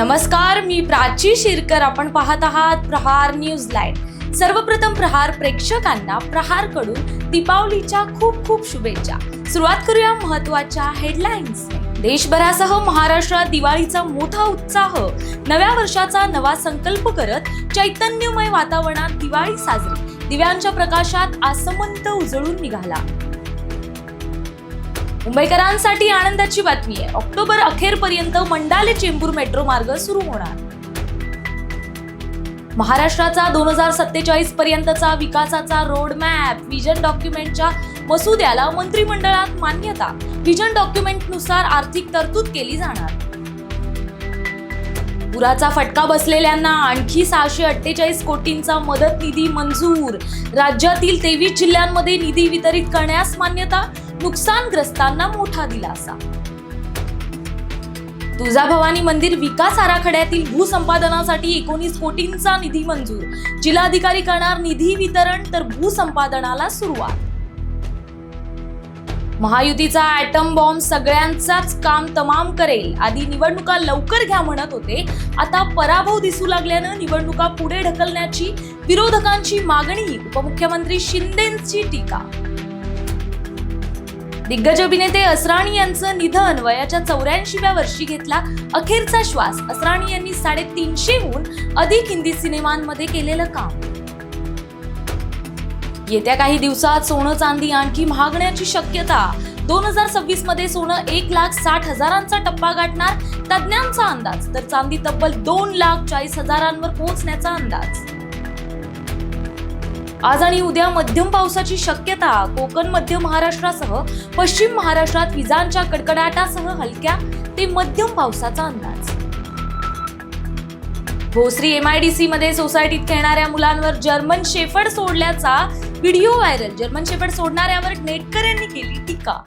नमस्कार मी प्राची शिरकर. आपण पाहत आहात प्रहार न्यूज लाईव्ह. सर्वप्रथम प्रहार प्रेक्षकांना प्रहारकडून दीपावलीच्या खूप खूप शुभेच्छा. सुरुवात करूया महत्त्वाच्या हेडलाईन्स देशभरासह महाराष्ट्रात दिवाळीचा मोठा उत्साह. नव्या वर्षाचा नवा संकल्प करत चैतन्यमय वातावरणात दिवाळी साजरी. दिव्यांच्या प्रकाशात आसमंत उजळून निघाला. मुंबईकरांसाठी आनंदाची बातमी आहे. ऑक्टोबर अखेरपर्यंत मंडाले चेंबूर मेट्रो मार्ग सुरू होणार. महाराष्ट्राचा दोन हजार सत्तेचाळीस पर्यंतचा विकासाचा रोड मॅप विजन डॉक्युमेंटच्या मसुद्याला मंत्रिमंडळात मान्यता. विजन डॉक्युमेंटनुसार आर्थिक तरतूद केली जाणार. पुराचा फटका बसलेल्यांना आणखी सहाशे अठ्ठेचाळीस कोटींचा मदत निधी मंजूर. राज्यातील तेवीस जिल्ह्यांमध्ये निधी वितरित करण्यास मान्यता. नुकसानग्रस्तांना मोठा दिलासा. तुळजाभवानी मंदिर विकास आराखड्यातील भूसंपादनासाठी एकोणीस कोटींचा निधी मंजूर. जिल्हाधिकारी करणार निधी वितरण तर भूसंपादनाला सुरुवात. महायुतीचा ऍटम बॉम्ब सगळ्यांचाच काम तमाम करेल. आधी निवडणुका लवकर घ्या म्हणत होते. आता पराभव दिसू लागल्यानं निवडणुका पुढे ढकलण्याची विरोधकांची मागणी उपमुख्यमंत्री शिंदेची टीका. दिग्गज अभिनेते असराणी यांचं निधन वयाच्या चौऱ्याऐंशीव्या वर्षी घेतला अखेरचा श्वास. असराणी यांनी साडेतीनशेहून अधिक हिंदी सिनेमांमध्ये केलेलं काम. येत्या काही दिवसात सोनं चांदी आणखी महागण्याची शक्यता. दोन हजार सव्वीसमध्ये सोनं एक लाख साठ हजारांचा टप्पा गाठणार तज्ज्ञांचा अंदाज तर चांदी तब्बल दोन लाख चाळीस हजारांवर पोहोचण्याचा अंदाज. आज आणि उद्या मध्यम पावसाची शक्यता कोकण मध्य महाराष्ट्रासह पश्चिम महाराष्ट्रात विजांच्या कडकडाटासह हलक्या ते मध्यम पावसाचा अंदाज. हो, भोसरी एमआयडीसी मध्ये सोसायटीत खेळणाऱ्या मुलांवर जर्मन शेफर्ड सोडल्याचा व्हिडिओ व्हायरल. जर्मन शेफर्ड सोडणाऱ्यावर नेटकऱ्यांनी केली टीका.